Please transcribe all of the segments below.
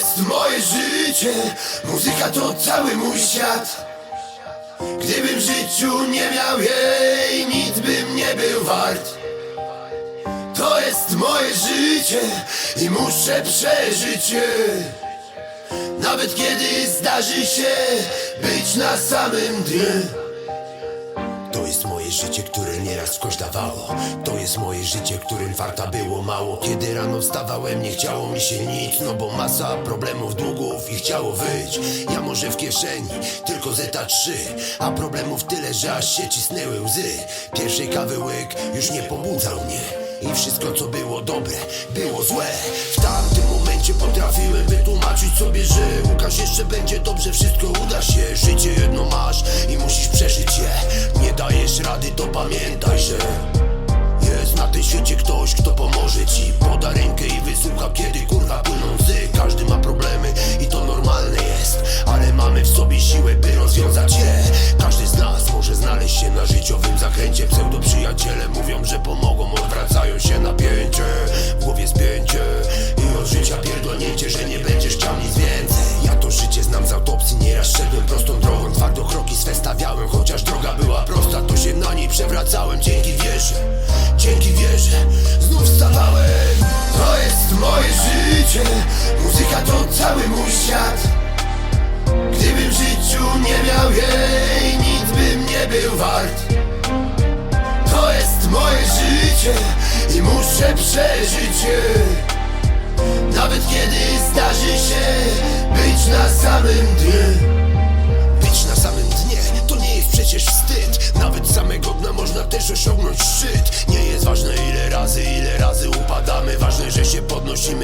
jest moje życie, muzyka to cały mój świat. Gdybym w życiu nie miał jej, nic bym nie był wart. To jest moje życie i muszę przeżyć je. Nawet kiedy zdarzy się być na samym dnie. To jest moje życie, które nieraz kość dawało To jest moje życie, którym warta było mało. Kiedy rano wstawałem, nie chciało mi się nic No bo masa problemów, długów i chciało wyjść. Ja może w kieszeni, tylko zeta 3 A problemów tyle, że aż się cisnęły łzy. Pierwszej kawy łyk już nie pobudzał mnie. I wszystko co było dobre, było złe. W tamtym momencie potrafiłem wytłumaczyć sobie, że Łukasz jeszcze będzie. Dobrze, wszystko uda się ci Poda rękę i wysłucha, kiedy kurwa płyną łzy. Każdy ma problemy i to normalne jest Ale mamy w sobie siłę, by rozwiązać je. Każdy z nas może znaleźć się na życiowym zakręcie. Pseudoprzyjaciele mówią, że pomogą Odwracają się napięcie, w głowie spięcie I od życia pierdolnięcie, że nie będziesz Muzyka to cały mój świat. Gdybym w życiu nie miał jej Nic bym nie był wart. To jest moje życie I muszę przeżyć je. Nawet kiedy zdarzy się Być na samym dnie. Być na samym dnie to nie jest przecież wstyd. Nawet samego dna można też osiągnąć szczyt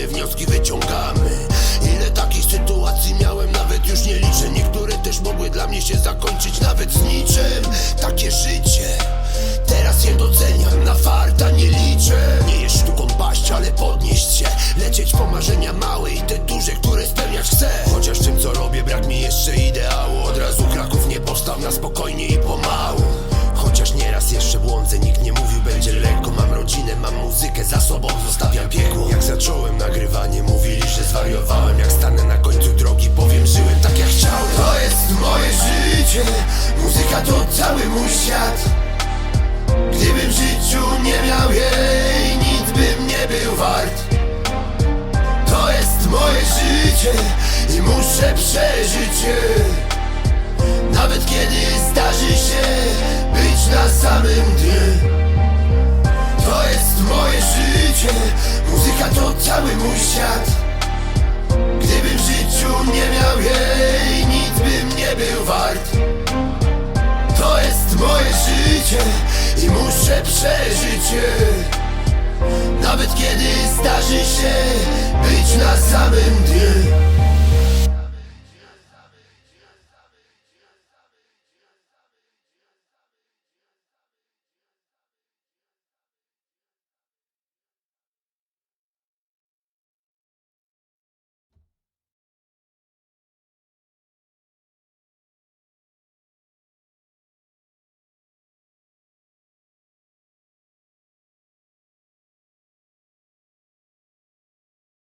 wnioski wyciągamy. Ile takich sytuacji miałem, nawet już nie liczę. Niektóre też mogły dla mnie się zakończyć nawet z niczym. Takie życie Teraz je doceniam, na farta nie liczę. Nie jest sztuką paść, ale podnieść się. Lecieć po marzenia małe i te duże, które spełniać chcę. Chociaż czym co robię, brak mi jeszcze ideału. Od razu Kraków nie powstał na spokojnie i pomału Nieraz jeszcze błądzę, nikt nie mówił będzie lekko. Mam rodzinę, mam muzykę za sobą, zostawiam piekło. Jak zacząłem nagrywanie, mówili, że zwariowałem. Jak stanę na końcu drogi, powiem, żyłem tak jak chciałem. To jest moje życie, muzyka to cały mój świat. Gdybym w życiu nie miał jej, nic bym nie był wart. To jest moje życie i muszę przeżyć je życie, muzyka to cały mój świat. Gdybym w życiu nie miał jej, nic bym nie był wart. To jest moje życie i muszę przeżyć je. Nawet kiedy zdarzy się być na samym dnie